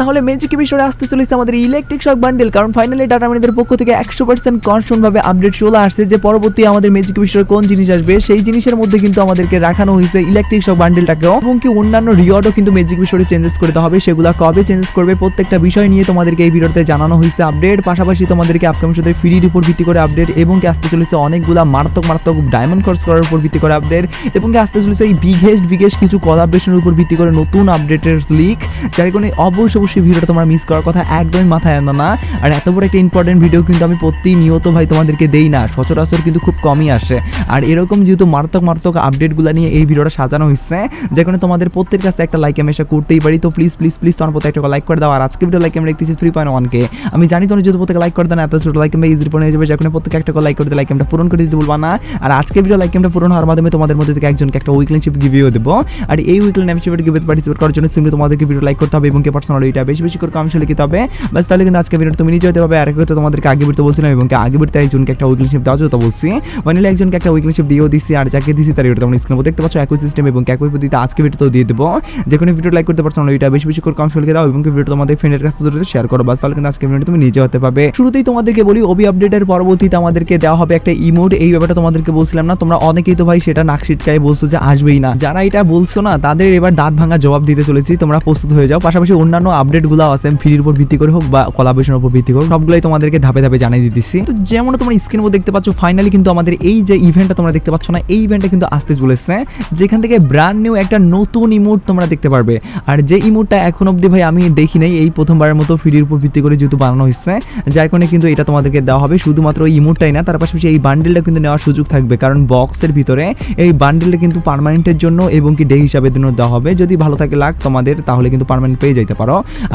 তাহলে ম্যাজিক বিষয়ে আসতে চলেছে আমাদের ইলেকট্রিক শক বান্ডেল কারণ ফাইনালি ডাটা পক্ষ থেকে একশো পার্সেন্ট ভাবে আপডেট চলে আসছে যে পরবর্তী আমাদের ম্যাজিক বিষয়ে কোন জিনিস আসবে, সেই জিনিসের মধ্যে কিন্তু আমাদেরকে রাখানো হয়েছে ইলেকট্রিক শক বান্ডেলটাকেও এবং কি অন্যান্য রিওয়ার্ডও কিন্তু ম্যাজিক বিষয়ে চেঞ্জেস করতে হবে, সেগুলো কবে চেঞ্জেস করবে, প্রত্যেকটা বিষয় নিয়ে তোমাদেরকে এই ভিডিওতে জানানো হয়েছে আপডেট পাশাপাশি তোমাদেরকে আপকামিং সাথে ফ্রির উপর ভিত্তি করে আপডেট এবং কি আসতে চলেছে অনেকগুলা মারাত্মক মারাত্মক ডায়মন্ড কোর্স করার উপর ভিত্তি করে আপডেট এবং কি আসতে চলেছে এই বিগেস্ট বিগেস্ট কিছু কলাবরেশনের উপর ভিত্তি করে নতুন আপডেটের লিক যার কারণে অবশ্যই অবশ্যই ভিডিওটা তোমার মিস করার কথা একদমই মাথায় আনো না। আর এত বড় একটা ইম্পর্টেন্ট ভিডিও কিন্তু আমি প্রতিনিয়ত ভাই তোমাদেরকে দেই না। সচরাচর কিন্তু খুব কমই আসে। আর এরকম যেহেতু মারাত্মক মারাত্মক আপডেটগুলো নিয়ে এই ভিডিওটা সাজানো হয়েছে যেখানে তোমাদের প্রত্যেকের কাছে একটা লাইক আমি করতেই পারি। তো প্লিজ প্লিজ প্লিজ তোমার প্রত্যেক একটা লাইক করে দাও। আর আজকে ভিডিও লাইক আমি দেখতেছি থ্রি পয়েন্ট ওয়ানকে আমি জানি তোমার যদি প্রত্যেকে লাইক করে দেন এত ছোট লাইক আমি ইজির পড়ে যাবে। যেখানে প্রত্যেকে একটা লাইক করে লাইক আমরা পূরণ করে দিতে বলবা না। আর আজকে ভিডিও লাইক আমরা পূরণ হওয়ার মাধ্যমে তোমাদের মধ্যে থেকে একজনকে একটা উইকলিনশিপ গিভিও দেবো। আর এই উইকলি ম্যামশিপের গিভে পার্টিসিপেট করার জন্য সিম্পলি তোমাদেরকে ভিডিও লাইক করতে হবে এবং কে পার্সোনাল এটা বেশি বেশি করে কমেন্টে লিখতে হবে বাস তাহলে কিন্তু আজকে ভিডিও তুমি নিজে হতে পারবে আর একটা তোমাদেরকে আগে বিরতে বলছিলাম এবং আগে বিরতে একজনকে একটা উইকলিনশিপ দেওয়া যেত বলছি। ফাইনালি একজনকে একটা উইকলিনশিপ দিয়েও দিছি আর যাকে দিছি তার এটা তোমরা স্ক্রিনে দেখতে পাচ্ছ, একই সিস্টেম এবং একই পদ্ধতিতে আজকে ভিডিওতেও দিয়ে দেবো। যে কোনো ভিডিও লাইক করতে পারছ না এটা বেশি বেশি করে কমেন্ট লিখে দাও এবং ভিডিও তোমাদের ফ্রেন্ডের কাছে শেয়ার করো, বাস তাহলে কিন্তু আজকে ভিডিও তুমি নিজে হতে পারবে শুরুতেই তোমাদেরকে বলি ওবি আপডেটের পরবর্তীতে আমাদেরকে দেওয়া হবে একটা ইমোট এই ব্যাপারটা তোমাদেরকে বলছিলাম না, তোমরা অনেকেই তো ভাই সেটা নাকশিটকায় বলছো যে আসবেই না। যারা এটা বলছো না, তাদের এবার দাঁত ভাঙা জবাব দিতে চলেছি, তোমরা প্রস্তুত হয়ে যাও। পাশাপাশি অন্যান্য আপডেটগুলো আছে ফ্রির উপর ভিত্তি করে হোক বা কলাবেশনের উপর ভিত্তি করে সবগুলোই তোমাদেরকে ধাপে ধাপে জানিয়ে দিতেছি। তো যেমন তোমরা স্ক্রিন মধ্যে দেখতে পাচ্ছ ফাইনালি কিন্তু আমাদের এই যে ইভেন্টটা তোমরা দেখতে পাচ্ছ না, এই ইভেন্টটা কিন্তু আসতে চলেছে, যেখান থেকে ব্র্যান্ড নিউ একটা নতুন ইমোট তোমরা দেখতে পারবে। আর যে ইমোটটা এখন অবধি ভাই আমি দেখি নাই, এই প্রথমবারের মতো ফ্রির উপর ভিত্তি করে যেহেতু বানানো হয়েছে, যার কারণে কিন্তু এটা তোমাদেরকে দেওয়া হবে, শুধুমাত্র এই ইমোটটাই না, তার পাশাপাশি এই বান্ডেলটা কিন্তু নেওয়ার সুযোগ থাকবে, কারণ বক্সের ভিতরে এই বান্ডেলটা কিন্তু পার্মানেন্টের জন্য এবং কি ডে হিসাবে দেওয়া হবে, যদি ভালো থাকে লাগ তোমাদের, তাহলে কিন্তু পার্মানেন্ট পেয়ে যাইতে পারো।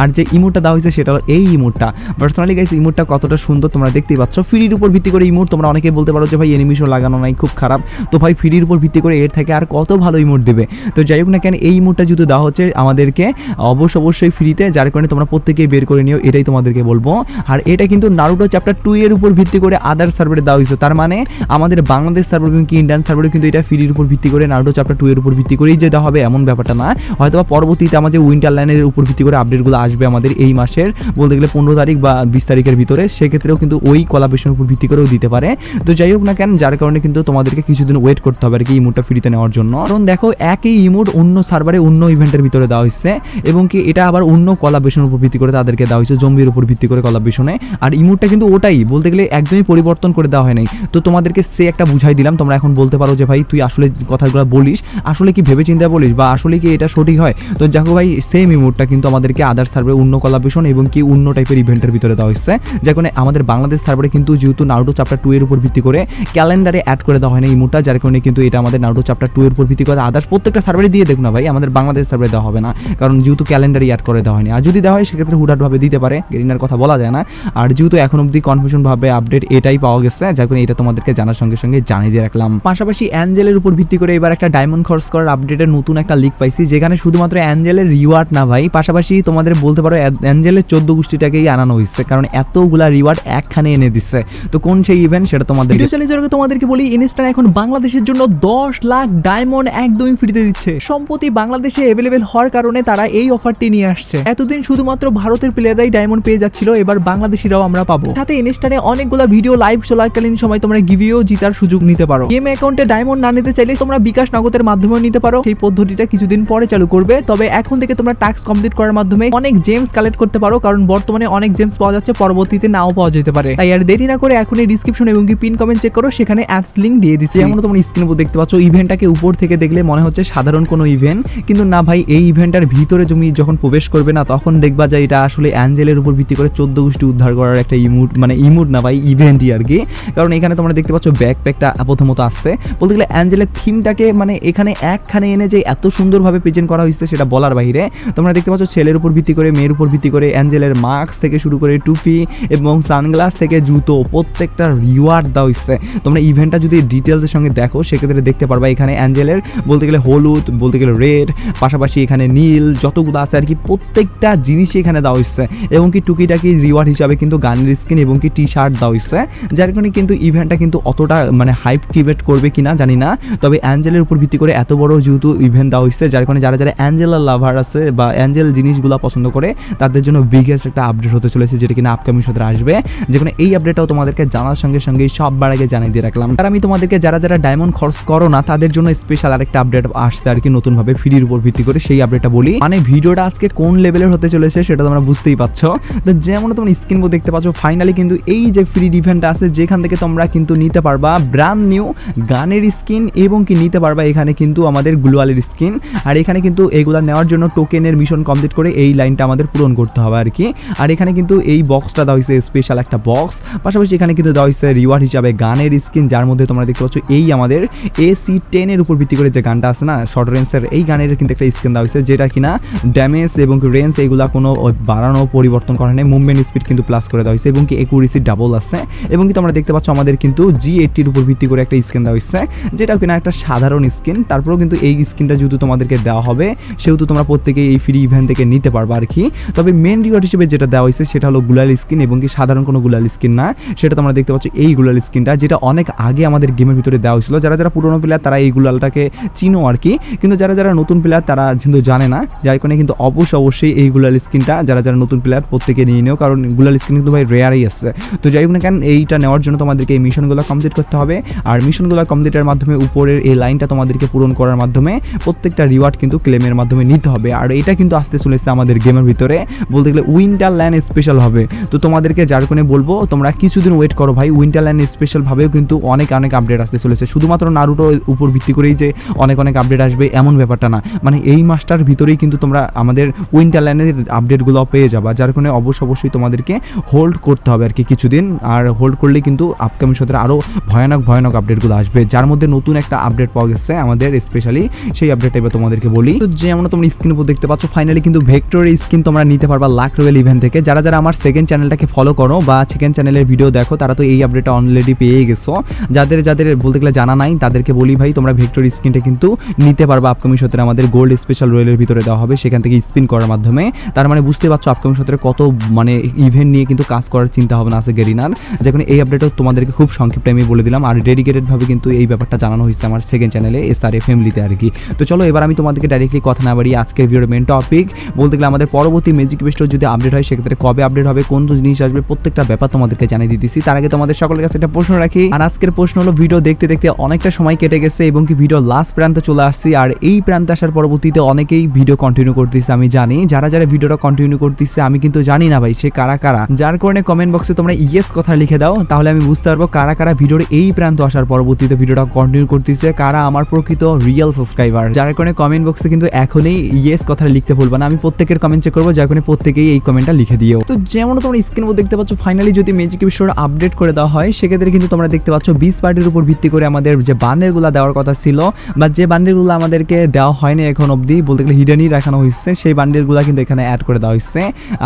আর যে ইমোটটা দেওয়া হয়েছে সেটা হলো এই ইমোটটা পার্সোনালি গাইস ইমোটটা কতটা সুন্দর তোমরা দেখতেই পাচ্ছ। ফ্রির উপর ভিত্তি করে ইমোট তোমরা অনেকে বলতে পারো যে ভাই এনিমিশন লাগানো নাই, খুব খারাপ। তো ভাই ফ্রির উপর ভিত্তি করে এর থেকে আর কত ভালো ইমোট দেবে? তো যাই হোক না কেন, এই ইমোটটা যদি দেওয়া হচ্ছে আমাদেরকে, অবশ্য অবশ্যই ফ্রিতে যার কারণে তোমরা প্রত্যেকেই বের করে নিও, এটাই তোমাদেরকে বলব। আর এটা কিন্তু নারুটো চ্যাপ্টার টু এর উপর ভিত্তি করে আদার সার্ভারে দেওয়া হয়েছে। তার মানে আমাদের বাংলাদেশ সার্ভার কি ইন্ডিয়ান সার্ভারে কিন্তু এটা ফ্রির উপর ভিত্তি করে নারুটো চ্যাপ্টার টু এর উপর ভিত্তি করেই যে দেওয়া হবে, এমন ব্যাপারটা না। হয়তো পরবর্তীতে আমাদের উইন্টার লাইনের উপর ভিত্তি করে আপডেটগুলো আসবে আমাদের এই মাসের। বলতে গেলে পনেরো তারিখ বা বিশ তারিখের ভিতরে, সেক্ষেত্রেও কিন্তু ওই কলাবেশনের উপর ভিত্তি করেও দিতে পারে। তো যাই হোক না কেন, যার কারণে কিন্তু তোমাদেরকে কিছুদিন ওয়েট করতে হবে আর কি ইমোটটা ফ্রিতে নেওয়ার জন্য। কারণ দেখো, একই ইমোট অন্য সার্ভারে অন্য ইভেন্টের ভিতরে দেওয়া হয়েছে, এবং কি এটা আবার অন্য কলাবেশনের উপর ভিত্তি করে তাদেরকে দেওয়া হয়েছে জম্বির উপর ভিত্তি করে কলাবেশনে আর ইমোটটা কিন্তু ওটাই, বলতে গেলে একদমই পরিবর্তন করে দেওয়া হয়নি তো তোমাদেরকে সে একটা বুঝাই দিলাম, তোমরা এখন বলতে পারো যে, ভাই, তুই আসলে কথাগুলো বলিস, আসলে কি ভেবে চিন্তা বলিস, বা আসলে কি এটা সঠিক হয়? তো দেখো ভাই সেম ইমোটটা কিন্তু আমাদেরকে আদার সার্ভারে অন্য কলাবেশন এবং কি অন্য টাইপের ইভেন্টের ভিতরে দেওয়া হয়েছে। যেখানে আমাদের বাংলাদেশ সার্ভারে কিন্তু যেহেতু নারুটো চ্যাপ্টার টু এর উপর ভিত্তি করে ক্যালেন্ডারে অ্যাড করে দেওয়া হয় না ইমোটটা যার কারণে কিন্তু এটা আমাদের নারুটো চ্যাপ্টার টু এর উপর ভিত্তি করে আদার্স প্রত্যেকটা সার্ভারে দিয়ে দেখুন না ভাই, আমাদের বাংলাদেশ সার্ভারে দেওয়া হবে না, কারণ যেহেতু ক্যালেন্ডারে অ্যাড করে দেওয়া হয়নি। আর যদি দেওয়া হয়, সেক্ষেত্রে হুটহাটভাবে দিতে পারে গেরিনার কথা বলা যায় না। আর যেহেতু এখন অবধি কনফিউশন ভাবে আপডেট এটাই পাওয়া গেছে, যার কারণে এটা তোমাদেরকে জানার সঙ্গে সঙ্গে জানিয়ে দিয়ে রাখলাম। পাশাপাশি অ্যাঞ্জেলের উপর ভিত্তি করে এবার একটা ডায়মন্ড খরচ করার আপডেটের নতুন একটা লিক পাইছি, যেখানে শুধুমাত্র অ্যাঞ্জেলের রিওয়ার্ড না ভাই, পাশাপাশি তোমাদের বলতে পারো অ্যাঞ্জেলের চোদ্দ গোষ্ঠীটাকেই আনানো হয়েছে কারণ এতগুলা রিওয়ার্ড একখানে এনে দিচ্ছে তো কোন সেই ইভেন্ট সেটা তোমাদের ভিডিও আগে তোমাদেরকে বলি ইনস্টার এখন বাংলাদেশের জন্য দশ লাখ ডায়মন্ড একদমই ফ্রিতে দিচ্ছে। সম্প্রতি বাংলাদেশে অ্যাভেলেবেল হওয়ার কারণে তারা এই অফারটি নিয়ে আসছে। এতদিন শুধুমাত্র ভারতের প্লেয়াররাই ডায়মন্ড পেয়ে যাচ্ছিল এবার বাংলাদেশিরাও আমরা পাবো। সাথে ইনস্টারে অনেকগুলো ভিডিও লাইভ চলাকালীন সময় তোমরা গিভিও জিতার সুযোগ নিতে পারো। গেম অ্যাকাউন্টে ডায়মন্ড না নিতে চাইলে তোমরা বিকাশ নগদের মাধ্যমেও নিতে পারো। সেই পদ্ধতিটা কিছুদিন পরে চালু করবে তবে এখন থেকে তোমরা টাস্ক কমপ্লিট করার মাধ্যমে অনেক জেমস কালেক্ট করতে পারো, কারণ বর্তমানে অনেক জেমস পাওয়া যাচ্ছে, পরবর্তীতে নাও পাওয়া যেতে পারে। তাই আর দেরি না করে এখনই ডিসক্রিপশন এবং কি পিন কমেন্ট চেক করো, সেখানে অ্যাপস লিংক দিয়ে দিচ্ছি। যেমন তোমরা স্ক্রিনে উপর দেখতে পাচ্ছ ইভেন্টটাকে উপর থেকে দেখলে মনে হচ্ছে সাধারণ কোনো ইভেন্ট কিন্তু না ভাই, এই ইভেন্টটার ভিতরে তুমি যখন প্রবেশ করবে না, তখন দেখবা যে এটা আসলে অ্যাঞ্জেলের উপর ভিত্তি করে চোদ্দ গোষ্ঠী উদ্ধার করার একটা ইমুড মানে ইমুড না ভাই ইভেন্টই আর কি। কারণ এখানে তোমরা দেখতে পাচ্ছ ব্যাকপ্যাকটা প্রথমত আসছে। বলতে গেলে অ্যাঞ্জেলের থিমটাকে মানে এখানে একখানে এনে যে এত সুন্দরভাবে প্রেজেন্ট করা হয়েছে, সেটা বলার বাইরে। তোমরা দেখতে পাচ্ছ ছেলের উপর ভিত্তি করে, মেয়ের উপর ভিত্তি করে অ্যাঞ্জেলের মাস্ক থেকে শুরু করে টুপি এবং সানগ্লাস থেকে জুতো প্রত্যেকটা রিওয়ার্ড দেওয়া হচ্ছে তোমরা ইভেন্টটা যদি ডিটেলসের সঙ্গে দেখো, সেক্ষেত্রে দেখতে পারবা এখানে অ্যাঞ্জেলের, বলতে গেলে হলুদ, বলতে গেলে রেড পাশাপাশি এখানে নীল, যতগুলো আছে আর কি প্রত্যেকটা জিনিসই এখানে দেওয়া হচ্ছে এবং কি টুকিটাকি রিওয়ার্ড হিসাবে কিন্তু গানের স্কিন এবং কি টি শার্ট দেওয়া হচ্ছে যার কারণে কিন্তু ইভেন্টটা কিন্তু অতটা মানে হাইপ ক্রিয়েট করবে কিনা জানি না। তবে অ্যাঞ্জেলের উপর ভিত্তি করে এত বড় যেহেতু ইভেন্ট দেওয়া হচ্ছে যার কারণে যারা যারা অ্যাঞ্জেলার লাভার আছে বা অ্যাঞ্জেল জিনিস জিনিসগুলো পছন্দ করে তাদের জন্য বিগেস্ট একটা আপডেট হতে চলেছে, যেটা কিনা আপকামিং সাথে আসবে। যেখানে এই আপডেটটাও তোমাদেরকে জানার সঙ্গে সঙ্গে সববার আগে জানিয়ে দিয়ে রাখলাম। আর আমি তোমাদেরকে যারা যারা ডায়মন্ড খরচ করো না, তাদের জন্য স্পেশাল আরেকটা আপডেট আসছে আর কি নতুনভাবে ফ্রির উপর ভিত্তি করে, সেই আপডেটটা বলি। মানে ভিডিওটা আজকে কোন লেভেলের হতে চলেছে সেটা তোমরা বুঝতেই পারছ। তো যেমন তোমরা স্ক্রিন দেখতে পাচ্ছ ফাইনালি কিন্তু এই যে ফ্রি ইভেন্ট আছে, যেখান থেকে তোমরা কিন্তু নিতে পারবা ব্র্যান্ড নিউ গানের স্কিন এবং কি নিতে পারবা এখানে কিন্তু আমাদের গ্লোয়ালের স্কিন আর এখানে কিন্তু এগুলা নেওয়ার জন্য টোকেনের মিশন কমপ্লিট করে এই লাইনটা আমাদের পূরণ করতে হবে আর কি। আর এখানে কিন্তু এই বক্সটা দেওয়া হয়েছে স্পেশাল একটা বক্স পাশাপাশি এখানে কিন্তু দেওয়া হয়েছে রিওয়ার্ড হিসাবে গানের স্কিন যার মধ্যে তোমরা দেখতে পাচ্ছ এই আমাদের এসি টেনের উপর ভিত্তি করে যে গানটা আছে না শর্ট রেঞ্জের এই গানের কিন্তু একটা স্কিন দেওয়া হয়েছে, যেটা কিনা ড্যামেজ এবং রেঞ্জ এগুলা কোনো বাড়ানো পরিবর্তন করা নেই। মুভমেন্ট স্পিড কিন্তু প্লাস করে দেওয়া হয়েছে এবং কি একুরেসি ডাবল আছে। এবং কি তোমরা দেখতে পাচ্ছ আমাদের কিন্তু জি এইটটির উপর ভিত্তি করে একটা স্কিন দেওয়া হয়েছে, যেটা কিনা একটা সাধারণ স্কিন তারপরেও কিন্তু এই স্কিনটা যেহেতু তোমাদেরকে দেওয়া হবে, সেহেতু তোমরা প্রত্যেকেই এই ফ্রি ইভেন্ট থেকে নিতে পারবে আর কি। তবে মেন রিওয়ার্ড হিসেবে যেটা দেওয়া হয়েছে সেটা হলো গুলাল স্কিন এবং কি সাধারণ কোনো গুলাল স্কিন না। সেটা তোমরা দেখতে পাচ্ছ এই গুলাল স্কিনটা যেটা অনেক আগে আমাদের গেমের ভিতরে দেওয়া হয়েছিল। যারা যারা পুরোনো প্লেয়ার তারা এই গুলালটাকে চিনো আর কি। কিন্তু যারা যারা নতুন প্লেয়ার তারা কিন্তু জানে না। যার কারণে কিন্তু অবশ্যই অবশ্যই এই গুলাল স্কিনটা যারা যারা নতুন প্লেয়ার প্রত্যেকে নিয়ে নিও। কারণ গুলাল স্কিন কিন্তু ভাই রেয়ারই আসছে তো যাই হোক না কেন, এইটা নেওয়ার জন্য তোমাদেরকে এই মিশনগুলো কমপ্লিট করতে হবে। আর মিশনগুলো কমপ্লিটের মাধ্যমে উপরের এই লাইনটা তোমাদেরকে পূরণ করার মাধ্যমে প্রত্যেকটা রিওয়ার্ড কিন্তু ক্লেমের মাধ্যমে নিতে হবে। আর এটা কিন্তু আসতে চলেছে আমাদের গেমের ভিতরে। বলতে গেলে উইন্টার ল্যান্ড স্পেশাল হবে। তো তোমাদেরকে যার কোনে বলব, তোমরা কিছুদিন ওয়েট করো ভাই। উইন্টার ল্যান্ড স্পেশাল ভাবেও কিন্তু অনেক অনেক আপডেট আসতে চলেছে। শুধুমাত্র নারুটো উপর ভিত্তি করেই যে অনেক অনেক আপডেট আসবে, এমন ব্যাপারটা না। মানে এই মাসটার ভিতরেই কিন্তু তোমরা আমাদের উইন্টার ল্যান্ডের আপডেটগুলো পেয়ে যাবা। যার কারণে অবশ্য, অবশ্যই তোমাদেরকে হোল্ড করতে হবে আর কি কিছুদিন। আর হোল্ড করলে কিন্তু আপকামিং সতের আরও ভয়ানক ভয়ানক আপডেটগুলো আসবে। যার মধ্যে নতুন একটা আপডেট পাওয়া গেছে আমাদের স্পেশালি সেই আপডেটটা এবার তোমাদেরকে বলি। তো যেমন তোমরা স্ক্রিন উপর দেখতে পাচ্ছ ফাইনালি কিন্তু ভেক্টরের স্কিন তোমরা নিতে পারবা লাখ রয়েল ইভেন্ট থেকে। যারা যারা আমার সেকেন্ড চ্যানেলটাকে ফলো করো বা সেকেন্ড চ্যানেলের ভিডিও দেখো, তারা তো এই আপডেটটা অলরেডি পেয়ে গেছো। যাদের যাদের বলতে গেলে জানা নাই, তাদেরকে বলি ভাই, তোমরা ভেক্টর স্কিনটা কিন্তু নিতে পারবা। আপকামিং সতের আমাদের গোল্ড স্পেশাল রয়েলের ভিতরে দেওয়া হবে, সেখান থেকে স্পিন করার মাধ্যমে। তার মানে বুঝতে পারছ আপকামিং সতের কত মানে ইভেন্ট নিয়ে কিন্তু কাজ করার চিন্তা ভাবনা আছে গেরিনার। যেখানে এই আপডেটও তোমাদেরকে খুব সংক্ষিপ্ত আমি বলে দিলাম, আর ডেডিকেটেডভাবে কিন্তু এই ব্যাপারটা জানানো হয়েছে আমার সেকেন্ড চ্যানেলে এস আর এ ফ্যামিলিতে আর কি। তো চলো, এবার আমি তোমাদেরকে ডাইরেক্টলি কথা না বাড়ি আজকের ভিডিওর মেন টপিক বলতে গেলে আমাদের পরবর্তী ম্যাজিক বেস্টর যদি আপডেট হয়, সেক্ষেত্রে কবে আপডেট হবে, কোন জিনিস আসবে, প্রত্যেকটা ব্যাপার তোমাদেরকে জানিয়ে দিতেছি তার আগে তোমাদের সকলের কাছে একটা প্রশ্ন রাখি। আর আজকের প্রশ্ন হলো ভিডিও দেখতে দেখতে অনেকটা সময় কেটে গেছে এবং কি ভিডিও লাস্ট প্রান্তে চলে আসছি। আর এই প্রান্তে আসার পরবর্তীতে অনেকেই ভিডিও কন্টিনিউ করতেছে, আমি জানি। যারা যারা ভিডিওটা কন্টিনিউ করতেছে, আমি কিন্তু জানি না ভাই, সে কারা কারা। যার কারণে কমেন্ট বক্সে তোমরা ইয়েস কথা লিখে দাও, তাহলে আমি বুঝতে পারব কারা কারা ভিডিওর এই প্রান্ত আসার পরবর্তীতে ভিডিওটা কন্টিনিউ করতেছে, কারা আমার প্রকৃত রিয়েল সাবস্ক্রাইবার যার কারণে কমেন্ট বক্সে কিন্তু এখনই ইয়েস কথা লিখতে ভুলবা না। আমি প্রত্যেকের কমেন্ট চেক করব, যার কারণে প্রত্যেকেই এই কমেন্টটা লিখে দিও। তো যেমন তোমরা স্ক্রিন উপর দেখতে পাচ্ছ ফাইনালি যদি ম্যাজিক বিষয়টা আপডেট করে দেওয়া হয়, সেক্ষেত্রে কিন্তু তোমরা দেখতে পাচ্ছ বিশ পার্টির উপর ভিত্তি করে আমাদের যে বান্ডেলগুলো দেওয়ার কথা ছিল, বা যে বান্ডেলগুলো আমাদেরকে দেওয়া হয়নি এখন অবধি, বলতে গেলে হিডেনই রাখানো হয়েছে, সেই বান্ডেলগুলো কিন্তু এখানে অ্যাড করে দেওয়া হয়েছে।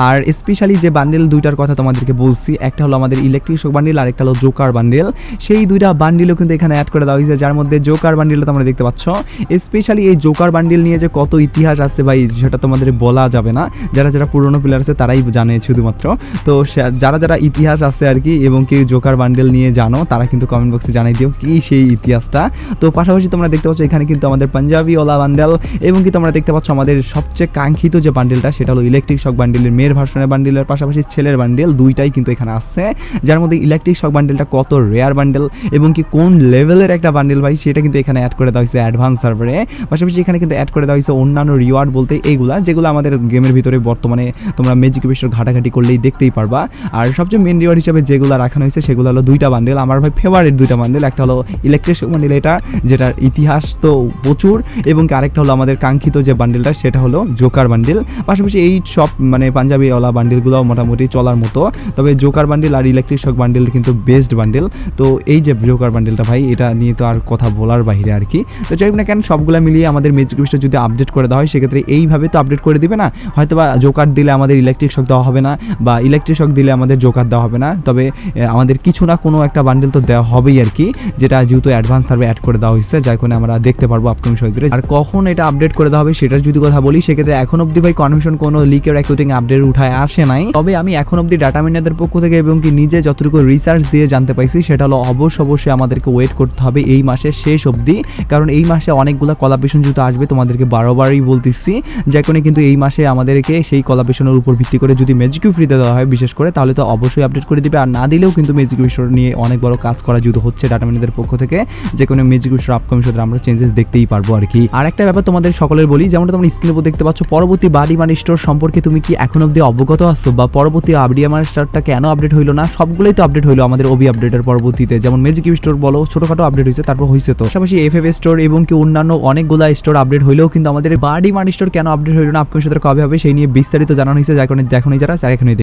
আর স্পেশালি যে বান্ডেল দুইটার কথা তোমাদেরকে বলছি, একটা হলো আমাদের ইলেকট্রিক শক বান্ডেল আর একটা হলো জোকার বান্ডেল সেই দুইটা বান্ডিলও কিন্তু এখানে অ্যাড করে দেওয়া হয়েছে, যার মধ্যে জোকার বান্ডিলটা তোমরা দেখতে পাচ্ছ। স্পেশালি এই জোকার বান্ডিল নিয়ে যে কত ইতিহাস আছে ভাই, সেটা তোমাদের বলা যাবে না। যারা যারা পুরনো প্লেয়ার আছে তারাই জানে শুধুমাত্র। তো যারা যারা ইতিহাস আছে আর কি এবং কি জোকার বান্ডেল নিয়ে জানো, তারা কিন্তু কমেন্ট বক্সে জানাই দিও কি সেই ইতিহাসটা। তো পাশাপাশি তোমরা দেখতে পাচ্ছ এখানে কিন্তু আমাদের পাঞ্জাবি ওলা বান্ডেল এবং কি তোমরা দেখতে পাচ্ছ আমাদের সবচেয়ে কাঙ্ক্ষিত যে বান্ডেলটা সেটা হলো ইলেকট্রিক শক বান্ডেলের মেয়ের ভার্সনের বান্ডেলের পাশাপাশি ছেলের বান্ডেল দুইটাই কিন্তু এখানে আসছে। যার মধ্যে ইলেকট্রিক শক বান্ডেলটা কত রেয়ার বান্ডেল এবং কি কোন লেভেলের একটা বান্ডেল ভাই, সেটা কিন্তু এখানে অ্যাড করে দেওয়া হয়েছে অ্যাডভান্স সার্ভারে পাশাপাশি এখানে কিন্তু অ্যাড করে দেওয়া হয়েছে অন্যান্য রিওয়ার্ড বলতে এইগুলা যেগুলো আমাদের গেমের ভিতরে বর্তমানে তোমরা ম্যাজিক বিষয় ঘাটাঘাটি করলেই দেখতেই পারবা। আর সবচেয়ে মেন রিওয়ার্ড হিসাবে যেগুলো রাখানো হয়েছে সেগুলো হলো দুইটা বান্ডেল আমার ভাই ফেভারিট দুইটা বান্ডেল একটা হলো ইলেকট্রিক বান্ডেল এটা, যেটার ইতিহাস তো প্রচুর, এবং আরেকটা হলো আমাদের কাঙ্ক্ষিত যে বান্ডেলটা সেটা হলো জোকার বান্ডেল পাশাপাশি এই সব মানে পাঞ্জাবি ওলা বান্ডেলগুলো মোটামুটি চলার মতো। তবে জোকার বান্ডেল আর ইলেকট্রিক শক বান্ডেল কিন্তু বেস্ট বান্ডেল তো এই যে জোকার বান্ডেলটা ভাই, এটা নিয়ে তো আর কথা বলার বাইরে আর কি। তো যাই না কেন, সবগুলো মিলিয়ে আমাদের ম্যাজিক বিষয় যদি আপডেট করে দেওয়া হয়, সেক্ষেত্রে এইভাবে তো আপডেট করে দিবে। না। হয়তো বা জোকার দিলে আমাদের ইলেকট্রিক শক দেওয়া হবে না বা ইলেকট্রিক শক দিলে আমাদের জোকার দেওয়া হবে না। তবে আমাদের কিছু না কোনো একটা বান্ডেল তো দেওয়া হবেই আর কি, যেটা যেহেতু অ্যাডভান্স সার্ভে অ্যাড করে দেওয়া হয়েছে, যার কারণে আমরা দেখতে পারব আপকামিং সময় আর কখন এটা আপডেট করে দেওয়া হবে সেটার যদি কথা বলি, সেক্ষেত্রে এখন অবধি ভাই কনফার্মেশন কোনো লিকের রেকর্ডিং আপডেট উঠায় আসে নাই। তবে আমি এখন অবধি ডাটা মিনারদের পক্ষ থেকে এবং কি নিজে যতটুকু রিসার্চ দিয়ে জানতে পাইছি, সেটা হলো অবশ্য অবশ্যই আমাদেরকে ওয়েট করতে হবে এই মাসের শেষ অবধি। কারণ এই মাসে অনেকগুলো কলাবেশন যেহেতু আসবে, তোমাদেরকে বারবারই বলতেছি যার কারণে কিন্তু এই মাসে আমাদেরকে সেই কলাপেশনের উপর ভিত্তি করে যদি ম্যাজিকিউ ফ্রিতে দেওয়া হয়, বিশেষ করে, তাহলে তো অবশ্যই আপডেট করে দিবে। আর না দিলেও কিন্তু ম্যাজিক বিষয় নিয়ে অনেক বড় কাজ করা যেহেতু হচ্ছে ডাটা ম্যানেজারের পক্ষ থেকে। যে কোনো ম্যাজিক বিষয়ের আপকামিং সাথে আমরা চেঞ্জেস দেখতেই পারব আর কি। আর একটা ব্যাপার তোমাদের সকলের বলি, যেমনটা তোমরা স্ক্রিনের উপর দেখতে পাচ্ছ, পরবর্তী বাড়ি মানি স্টোর সম্পর্কে তুমি কি এখন অব্দি অবগত আসছো বা পরবর্তী আবডিয়ামার স্টারটা কেন আপডেট হইল না? সবগুলোই তো আপডেট হইল আমাদের ওবি আপডেটের পরবর্তীতে। যেমন ম্যাজিক স্টোর বলো, ছোটখাটো আপডেট হয়েছে, তারপর হয়েছে তো। পাশাপাশি এফ স্টোর এবং কি অন্যান্য অনেকগুলা স্টোর আপডেট হইলেও কিন্তু আমাদের বাড়ি মানি স্টোর কেন আপডেট হইল না? আপকামিং কবে হবে সেই নিয়ে বিস্তারিত জানানো হয়েছে যার কারণে দেখো যারা স্যার এখানে